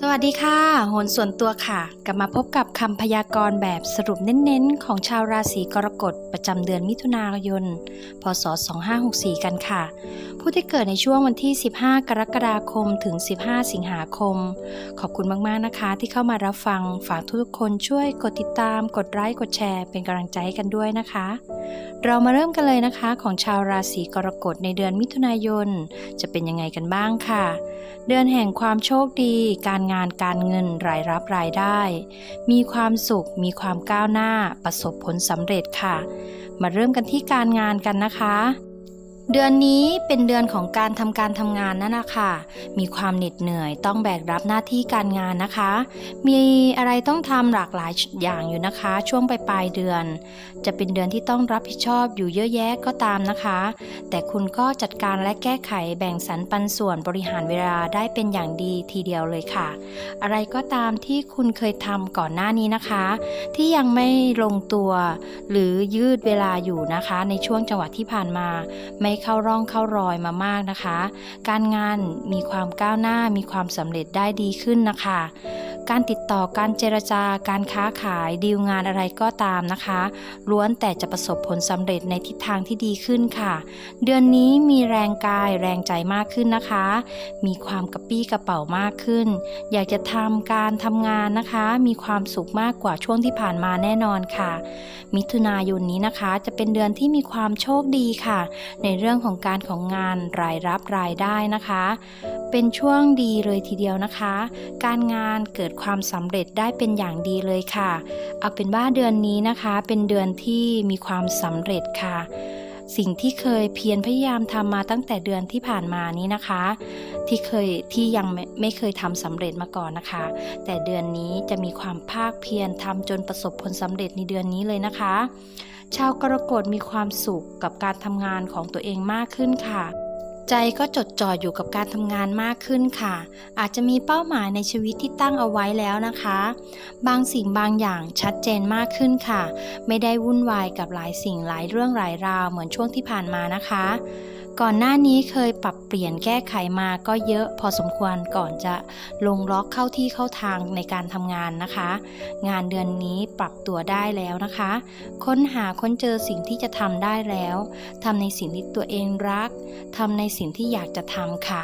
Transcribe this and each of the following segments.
สวัสดีค่ะ โหนส่วนตัวค่ะ กลับมาพบกับคำพยากรณ์แบบสรุปเน้นๆ ของชาวราศีกรกฎประจำเดือนมิถุนายน พศ 2564 กันค่ะ ผู้ที่เกิดในช่วงวันที่ 15 กรกฎาคมถึง 15 สิงหาคม ขอบคุณมากๆนะคะ ที่เข้ามารับฟัง ฝากทุกๆคนช่วยกดติดตาม กดไลค์ กดแชร์ เป็นกำลังใจให้กันด้วยนะคะ เรามาเริ่มกันเลยนะคะ ของชาวราศีกรกฎในเดือนมิถุนายน จะเป็นยังไงกันบ้างค่ะ เดือนแห่งความโชคดี การงานการเงินรายรับรายได้ มีความสุข มีความก้าวหน้า ประสบผลสำเร็จค่ะ มาเริ่มกันที่การงานกันนะคะ เดือนนี้เป็นเดือนของการทำการทำงานนั่นนะค่ะมีความเหน็ดเหนื่อยต้องแบกรับหน้าที่การงานนะคะ มีอะไรต้องทำหลากหลายอย่างอยู่นะคะ ช่วงปลายปลายเดือน จะเป็นเดือนที่ต้องรับผิดชอบอยู่เยอะแยะก็ตามนะคะ แต่คุณก็จัดการและแก้ไขแบ่งสรรปันส่วนบริหารเวลาได้เป็นอย่างดีทีเดียวเลยค่ะ อะไรก็ตามที่คุณเคยทำก่อนหน้านี้นะคะ ที่ยังไม่ลงตัว หรือยืดเวลาอยู่นะคะ ในช่วงจังหวะที่ผ่านมาไม่เข้าร่องเข้ารอยมามากนะคะ การงานมีความก้าวหน้ามีความสำเร็จได้ดีขึ้นนะคะ การติดต่อการเจรจาการค้าขายดีลงานอะไรก็ตามนะคะ ล้วนแต่จะประสบผลสำเร็จในทิศทางที่ดีขึ้นค่ะ เดือนนี้มีแรงกายแรงใจมากขึ้นนะคะ มีความกระปี้กระเป๋ามากขึ้น อยากจะทำการทำงานนะคะ มีความสุขมากกว่าช่วงที่ผ่านมาแน่นอนค่ะ มิถุนายนนี้นะคะจะเป็นเดือนที่มีความโชคดีค่ะ ในเรื่องของการของงานรายรับรายได้นะคะ เป็นช่วงดีเลยทีเดียวนะคะ การงานเกิดความสำเร็จได้เป็นอย่างดีเลยค่ะ เอาเป็นว่าเดือนนี้นะคะ เป็นเดือนที่มีความสำเร็จค่ะ สิ่งที่เคยเพียรพยายามทำมาตั้งแต่เดือนที่ผ่านมานี้นะคะ ที่เคยที่ยังไม่ไม่เคยทำสำเร็จมาก่อนนะคะ แต่เดือนนี้จะมีความภาคเพียรทำจนประสบผลสำเร็จในเดือนนี้เลยนะคะ ชาวกรกฎมีความสุขกับการทำงานของตัวเองมากขึ้นค่ะ ใจก็จดจ่ออยู่กับการทำงานมากขึ้นค่ะ อาจจะมีเป้าหมายในชีวิตที่ตั้งเอาไว้แล้วนะคะ บางสิ่งบางอย่างชัดเจนมากขึ้นค่ะ ไม่ได้วุ่นวายกับหลายสิ่งหลายเรื่องหลายราวเหมือนช่วงที่ผ่านมานะคะ ก่อนหน้านี้เคยปรับเปลี่ยนแก้ไขมาก็เยอะพอสมควรก่อนจะลงล็อกเข้าที่เข้าทางในการทำงานนะคะ งานเดือนนี้ปรับตัวได้แล้วนะคะ ค้นหาค้นเจอสิ่งที่จะทำได้แล้วทำในสิ่งที่ตัวเองรักทำในสิ่งที่อยากจะทำค่ะ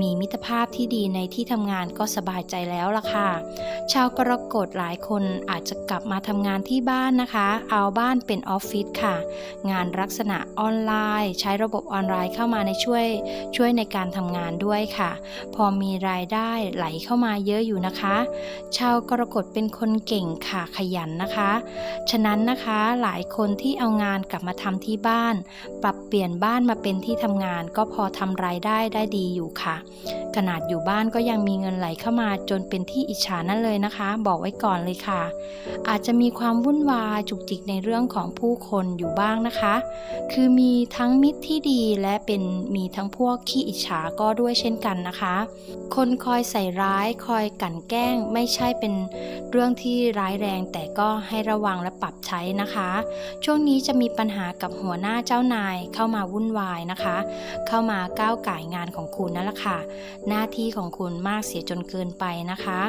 มีมิตรภาพที่ดีในที่ทำงานก็สบายใจแล้วล่ะค่ะ ชาวกรกฎหลายคนอาจจะกลับมาทำงานที่บ้านนะคะ เอาบ้านเป็นออฟฟิศค่ะ งานลักษณะออนไลน์ ใช้ระบบออนไลน์เข้ามาในช่วยช่วยในการทำงานด้วยค่ะ พอมีรายได้ไหลเข้ามาเยอะอยู่นะคะ ชาวกรกฎเป็นคนเก่งค่ะขยันนะคะ ฉะนั้นนะคะหลายคนที่เอางานกลับมาทำที่บ้าน ปรับเปลี่ยนบ้านมาเป็นที่ทำงาน ก็พอทำรายได้ได้ดีอยู่ค่ะ ขนาดอยู่บ้านก็ยังมีเงินไหลเข้ามาจนเป็นที่อิจฉานั่นเลยนะคะ บอกไว้ก่อนเลยค่ะ อาจจะมีความวุ่นวายจุกจิกในเรื่องของผู้คนอยู่บ้างนะคะ คือมีทั้งมิตรที่ดีและเป็นมีทั้งพวกขี้อิจฉาก็ด้วยเช่นกันนะคะ คนคอยใส่ร้ายคอยกั่นแกล้งไม่ใช่เป็นเรื่องที่ร้ายแรงแต่ก็ให้ระวังและปรับใช้นะคะ ช่วงนี้จะมีปัญหากับหัวหน้าเจ้านายเข้ามาวุ่นวายนะคะ เข้ามาก้าวไก่ายงานของคุณนั่นแหละค่ะ หน้าที่ของคุณมากเสียจนเกินไปนะคะ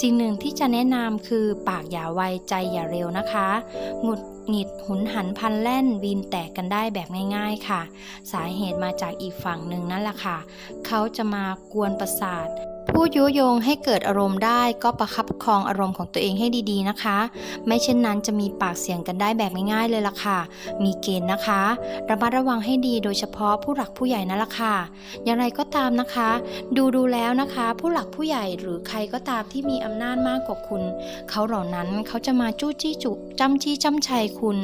สิ่งหนึ่งที่จะแนะนำคือปากอย่าไวใจอย่าเร็วนะคะหงุดหงิดหุนหันพันแล่นวีนแตกกันได้แบบง่าย ๆค่ะ สาเหตุมาจากอีกฝั่งหนึ่งนั่นแหละค่ะ เขาจะมากวนประสาท ผู้ยุยงให้เกิดอารมณ์ได้ก็ประคับประคองอารมณ์ของตัวเองให้ดีๆนะคะ ไม่เช่นนั้นจะมีปากเสียงกันได้แบบง่ายๆเลยล่ะค่ะ มีเกณฑ์นะคะ ระมัดระวังให้ดีโดยเฉพาะผู้หลักผู้ใหญ่นั่นแหละค่ะ อย่างไรก็ตามนะคะ ดูดูแล้วนะคะ ผู้หลักผู้ใหญ่หรือใครก็ตามที่มีอำนาจมากกว่าคุณ เขาเหล่านั้นเขาจะมาจู้จี้จุจ้ำจี้จ้ำชัยคุณ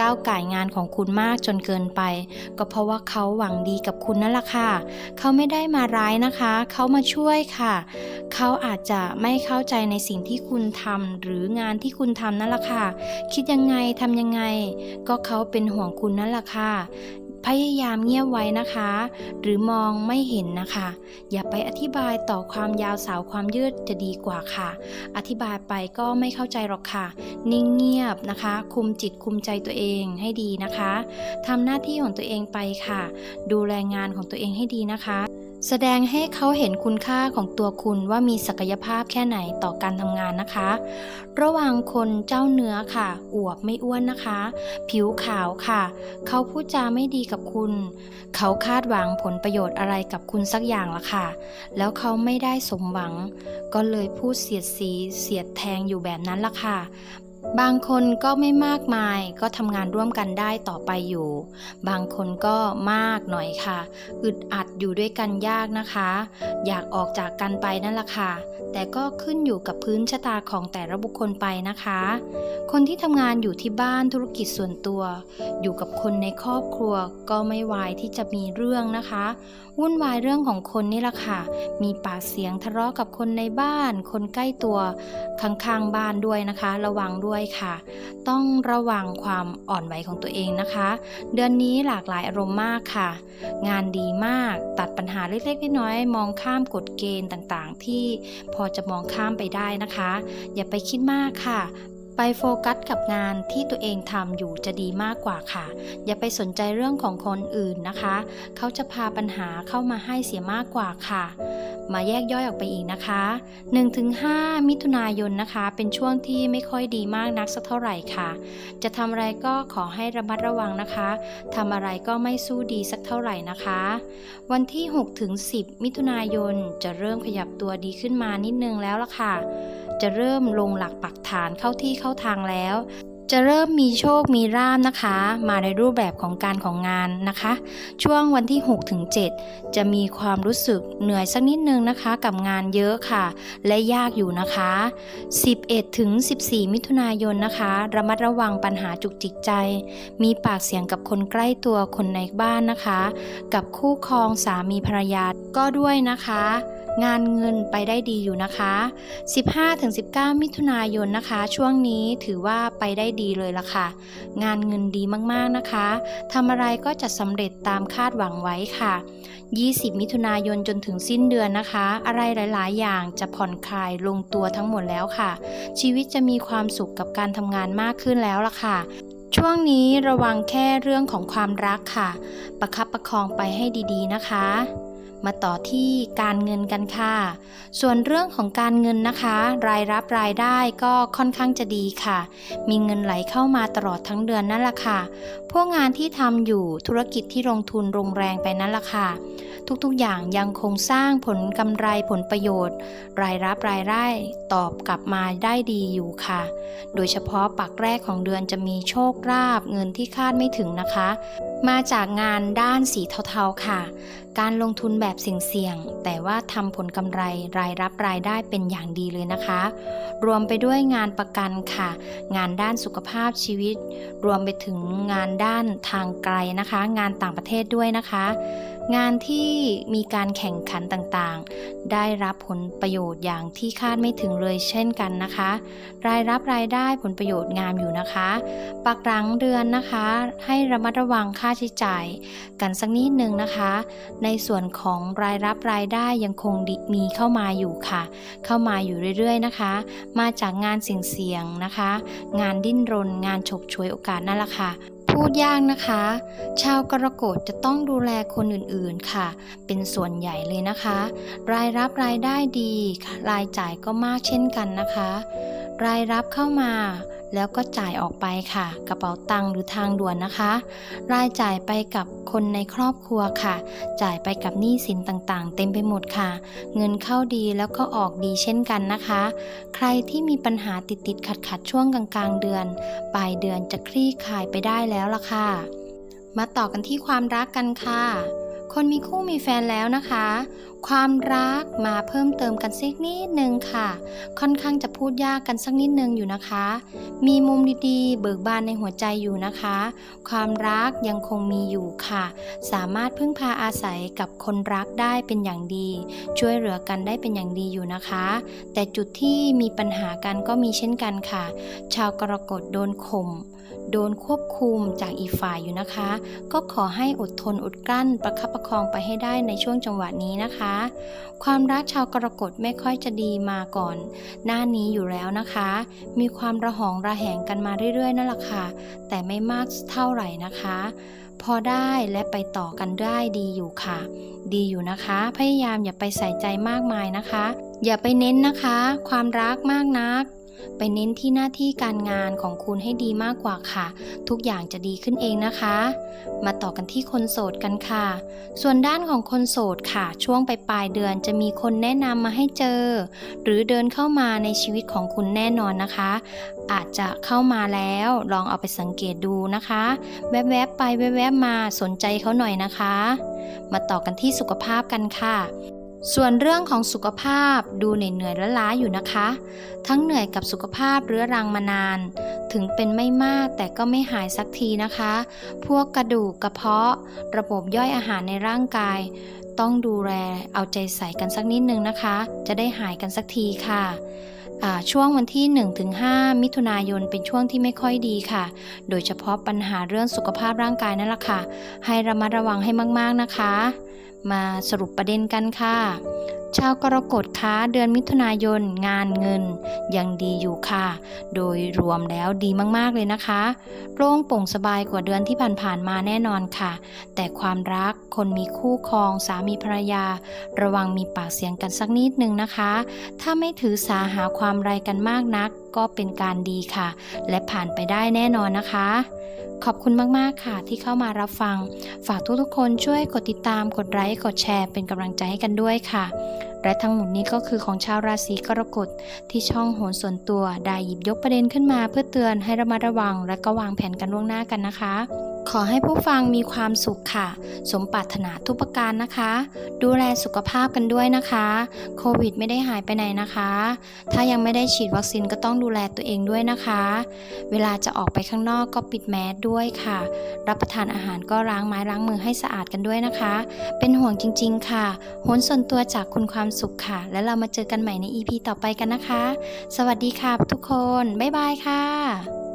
ก้าวไก่งานของคุณมากจนเกินไป ก็เพราะว่าเขาหวังดีกับคุณนั่นแหละค่ะ เขาไม่ได้มาร้ายนะคะ เขามาช่วยค่ะเขาอาจจะไม่เข้าใจในสิ่งที่คุณทำหรืองานที่คุณทำนั่นแหละค่ะ คิดยังไงทำยังไง ก็เขาเป็นห่วงคุณนั่นแหละค่ะพยายามเงียบไว้นะคะ หรือมองไม่เห็นนะคะ อย่าไปอธิบายต่อความยาวสาวความยืดจะดีกว่าค่ะ อธิบายไปก็ไม่เข้าใจหรอกค่ะ นิ่งเงียบนะคะ คุมจิตคุมใจตัวเองให้ดีนะคะทำหน้าที่ของตัวเองไปค่ะ ดูแลงานของตัวเองให้ดีนะคะ แสดงให้เขาเห็นคุณค่าของตัวคุณว่ามีศักยภาพแค่ไหนต่อการทำงานนะคะ ระหว่างคนเจ้าเนื้อค่ะ อวบไม่อ้วนนะคะ ผิวขาวค่ะ เขาพูดจาไม่ดีกับคุณ เขาคาดหวังผลประโยชน์อะไรกับคุณสักอย่างละค่ะ แล้วเขาไม่ได้สมหวัง ก็เลยพูดเสียดสีเสียดแทงอยู่แบบนั้นละค่ะ บางคนก็ไม่มากมายก็ทำงานร่วมกันได้ต่อไปอยู่ บางคนก็มากหน่อยค่ะ อึดอัดอยู่ด้วยกันยากนะคะ อยากออกจากกันไปนั่นแหละค่ะ แต่ก็ขึ้นอยู่กับพื้นชะตาของแต่ละบุคคลไปนะคะ คนที่ทำงานอยู่ที่บ้านธุรกิจส่วนตัว อยู่กับคนในครอบครัวก็ไม่วายที่จะมีเรื่องนะคะ วุ่นวายเรื่องของคนนี่แหละค่ะ มีปากเสียงทะเลาะกับคนในบ้าน คนใกล้ตัวข้างๆบ้านด้วยนะคะ ระวังด้วยด้วยค่ะ ต้องระวังความอ่อนไหวของตัวเองนะคะ เดือนนี้หลากหลายอารมณ์มากค่ะ งานดีมากตัดปัญหาเล็กๆน้อยๆมองข้ามกฎเกณฑ์ต่างๆ ที่พอจะมองข้ามไปได้นะคะ อย่าไปคิดมากค่ะไปโฟกัสกับงานที่ตัวเองทำอยู่จะดีมากกว่าค่ะ อย่าไปสนใจเรื่องของคนอื่นนะคะ เขาจะพาปัญหาเข้ามาให้เสียมากกว่าค่ะ มาแยกย่อยออกไปอีกนะคะ 1-5 มิถุนายนนะคะ เป็นช่วงที่ไม่ค่อยดีมากนักสักเท่าไหร่ค่ะ จะทำอะไรก็ขอให้ระมัดระวังนะคะทำอะไรก็ไม่สู้ดีสักเท่าไหร่นะคะ วันที่ 6-10 มิถุนายนจะเริ่มขยับตัวดีขึ้นมานิดนึงแล้วล่ะค่ะ จะเริ่มลงหลักปักฐานเข้าที่เข้าทางแล้ว จะเริ่มมีโชคมีราบนะคะ มาในรูปแบบของการของงานนะคะ ช่วงวันที่6ถึง7จะมีความรู้สึกเหนื่อยสักนิดนึงนะคะ กับงานเยอะค่ะ และยากอยู่นะคะ 11ถึง14 มิถุนายนนะคะ ระมัดระวังปัญหาจุกจิกใจ มีปากเสียงกับคนใกล้ตัวคนในบ้านนะคะ กับคู่ครองสามีภรรยาก็ด้วยนะคะ งานเงินไปได้ดีอยู่นะคะ 15-19 มิถุนายนนะคะ ช่วงนี้ถือว่าไปได้ดีเลยละค่ะ งานเงินดีมากๆนะคะทำอะไรก็จะสำเร็จตามคาดหวังไว้ค่ะ 20 มิถุนายนจนถึงสิ้นเดือนนะคะ อะไรหลาย ๆ อย่างจะผ่อนคลายลงตัวทั้งหมดแล้วค่ะ ชีวิตจะมีความสุขกับการทำงานมากขึ้นแล้วล่ะค่ะช่วงนี้ระวังแค่เรื่องของความรักค่ะ ประคับประคองไปให้ดีๆนะคะ มาต่อที่การเงินกันค่ะ ส่วนเรื่องของการเงินนะคะ รายรับรายได้ก็ค่อนข้างจะดีค่ะ มีเงินไหลเข้ามาตลอดทั้งเดือนนั่นแหละค่ะ พวกงานที่ทำอยู่ธุรกิจที่ลงทุนลงแรงไปนั่นแหละค่ะ ทุกๆอย่างยังคงสร้างผลกำไรผลประโยชน์ รายรับรายได้ตอบกลับมาได้ดีอยู่ค่ะ โดยเฉพาะปักแรกของเดือนจะมีโชคลาภเงินที่คาดไม่ถึงนะคะ มาจากงานด้านสีเทาๆค่ะ การลงทุนแบบเสี่ยงๆแต่ว่าทำผลกำไรรายรับรายได้เป็นอย่างดีเลยนะคะ รวมไปด้วยงานประกันค่ะ งานด้านสุขภาพชีวิต รวมไปถึงงานด้านทางไกลนะคะ งานต่างประเทศด้วยนะคะ งานที่มีการแข่งขันต่างๆ ได้รับผลประโยชน์อย่างที่คาดไม่ถึงเลยเช่นกันนะคะ รายรับรายได้ผลประโยชน์งามอยู่นะคะปักหลังเดือนนะคะ ให้ระมัดระวังค่าใช้จ่าย กันสักนิดนึงนะคะ ในในส่วนของรายรับรายได้ยังคงมีเข้ามาอยู่ค่ะ เข้ามาอยู่เรื่อยๆนะคะ มาจากงานเสี่ยงๆนะคะ งานดิ้นรน งานฉกฉวยโอกาสนั่นแหละค่ะพูดยากนะคะ ชาวกรกฎจะต้องดูแลคนอื่นๆค่ะ เป็นส่วนใหญ่เลยนะคะ รายรับรายได้ดี รายจ่ายก็มากเช่นกันนะคะ รายรับเข้ามา แล้วก็จ่ายออกไปค่ะ กระเป๋าตังค์หรือทางด่วนนะคะ รายจ่ายไปกับคนในครอบครัวค่ะ จ่ายไปกับหนี้สินต่างๆ เต็มไปหมดค่ะ เงินเข้าดีแล้วก็ออกดีเช่นกันนะคะ ใครที่มีปัญหาติดติดขัดขัดๆช่วงกลางๆเดือน ปลายเดือนจะคลี่คลายไปได้แล้วล่ะค่ะ มาต่อกันที่ความรักกันค่ะ คนมีคู่มีแฟนแล้วนะคะ ความรักมาเพิ่มเติมกันสักนิดนึงค่ะ ค่อนข้างจะพูดยากกันสักนิดนึงอยู่นะคะ มีมุมดีๆ เบิกบานในหัวใจอยู่นะคะ ความรักยังคงมีอยู่ค่ะ สามารถพึ่งพาอาศัยกับคนรักได้เป็นอย่างดี ช่วยเหลือกันได้เป็นอย่างดีอยู่นะคะ แต่จุดที่มีปัญหากันก็มีเช่นกันค่ะ ชาวกรกฎโดนข่ม โดนควบคุมจากอีกฝ่ายอยู่นะคะ ก็ขอให้อดทนอดกลั้นประคับประคองไปให้ได้ในช่วงจังหวะนี้นะคะ ความรักชาวกรกฎไม่ค่อยจะดีมาก่อน หน้านี้อยู่แล้วนะคะ มีความระหองระแหงกันมาเรื่อยๆนั่นแหละค่ะแต่ไม่มากเท่าไหร่นะคะ พอได้และไปต่อกันได้ดีอยู่ค่ะ ดีอยู่นะคะ พยายามอย่าไปใส่ใจมากมายนะคะ อย่าไปเน้นนะคะ ความรักมากนัก ไปเน้นที่หน้าที่การงานของคุณให้ดีมากกว่าค่ะ ทุกอย่างจะดีขึ้นเองนะคะ มาต่อกันที่คนโสดกันค่ะ ส่วนด้านของคนโสดค่ะ ช่วงไปปลายเดือนจะมีคนแนะนำมาให้เจอ หรือเดินเข้ามาในชีวิตของคุณแน่นอนนะคะ อาจจะเข้ามาแล้วลองเอาไปสังเกตดูนะคะ แวบๆไปแวบๆมาสนใจเขาหน่อยนะคะ มาต่อกันที่สุขภาพกันค่ะ ส่วนเรื่องของสุขภาพดูเหนื่อยๆล้าอยู่นะคะ ทั้งเหนื่อยกับสุขภาพเรื้อรังมานาน ถึงเป็นไม่มากแต่ก็ไม่หายสักทีนะคะ พวกกระดูกกระเพาะ ระบบย่อยอาหารในร่างกาย ต้องดูแลเอาใจใส่กันสักนิดนึงนะคะ จะได้หายกันสักทีค่ะช่วงวันที่ 1-5 มิถุนายนเป็นช่วงที่ไม่ค่อยดีค่ะ โดยเฉพาะปัญหาเรื่องสุขภาพร่างกายนั่นแหละค่ะ ให้ระมัดระวังให้มากๆนะคะ มาสรุปประเด็นกันค่ะ ชาวกรกฎคะเดือนมิถุนายนงานเงินยังดีอยู่ค่ะ โดยรวมแล้วดีมากๆเลยนะคะโล่งโปร่งสบายกว่าเดือนที่ผ่านๆมาแน่นอนค่ะ แต่ความรักคนมีคู่ครองสามีภรรยา ระวังมีปากเสียงกันสักนิดนึงนะคะ ถ้าไม่ถือสาหาความไรกันมากนัก ก็เป็นการดีค่ะ และผ่านไปได้แน่นอนนะคะ ขอบคุณมาก ๆ ค่ะที่เข้ามารับฟัง ฝากทุกๆ คนช่วยกดติดตาม กดไลค์ กดแชร์ เป็นกำลังใจให้กันด้วยค่ะ และทั้งหมดนี้ก็คือของชาวราศีกรกฎที่ช่องโหนส่วนตัวได้หยิบยกประเด็นขึ้นมาเพื่อเตือนให้ระมัดระวัง และก็วางแผนกันล่วงหน้ากันนะคะ ขอให้ผู้ฟังมีความสุขค่ะ สมปรารถนาทุกประการนะคะ ดูแลสุขภาพกันด้วยนะคะ โควิดไม่ได้หายไปไหนนะคะ ถ้ายังไม่ได้ฉีดวัคซีนก็ต้องดูแลตัวเองด้วยนะคะ เวลาจะออกไปข้างนอกก็ปิดแมสด้วยค่ะ รับประทานอาหารก็ล้างไม้ล้างมือให้สะอาดกันด้วยนะคะ เป็นห่วงจริง ๆ ค่ะโหนส่วนตัวจากคุณความสุขค่ะ แล้วเรามาเจอกันใหม่ใน EP ต่อไปกันนะคะ สวัสดีค่ะทุกคน บ๊ายบายค่ะ